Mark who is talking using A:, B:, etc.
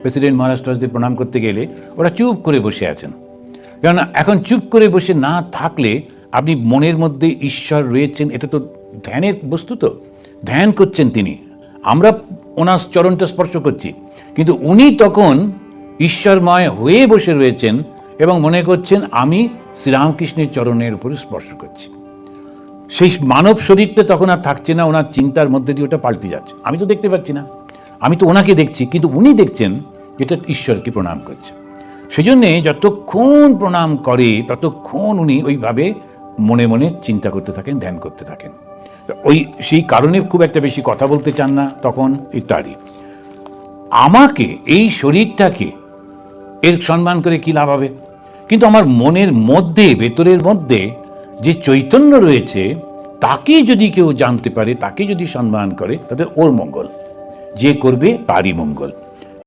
A: President মহারাষ্ট্রদের প্রণাম করতে গেলে ওরা চুপ করে বসে আছেন। কেননা এখন চুপ করে বসে না থাকলে আপনি মনের মধ্যে ঈশ্বর রয়েছেন, এটা তো ধ্যানের বস্তু তো। ধ্যান করছেন তিনি। আমরা ওনার চরণটা স্পর্শ করছি। কিন্তু উনি তখন ঈশ্বরময় হয়ে বসে রয়েছেন এবং মনে করছেন, আমি শ্রীরামকৃষ্ণের চরণের উপরে স্পর্শ করছি। সেই মানব শরীরটা তখন আর থাকছে না, ওনার চিন্তার মধ্যে দিয়ে ওটা পাল্টে যাচ্ছে। আমি তো দেখতে পাচ্ছি না। আমি তো ওনাকে দেখছি, কিন্তু উনি দেখছেন এটা ঈশ্বরকে প্রণাম করছে। সেই জন্যে যতক্ষণ প্রণাম করে, ততক্ষণ উনি ওইভাবে মনে মনে চিন্তা করতে থাকেন, ধ্যান করতে থাকেন। ওই সেই কারণে খুব একটা বেশি কথা বলতে চান না তখন, ইত্যাদি। আমাকে, এই শরীরটাকে, এর সম্মান করে কি লাভ হবে? কিন্তু আমার মনের মধ্যে, ভেতরের মধ্যে যে চৈতন্য রয়েছে, তাকে যদি কেউ জানতে পারে, তাকে যদি সম্মান করে, তাতে ওর মঙ্গল। যে করবে, তারই মঙ্গল।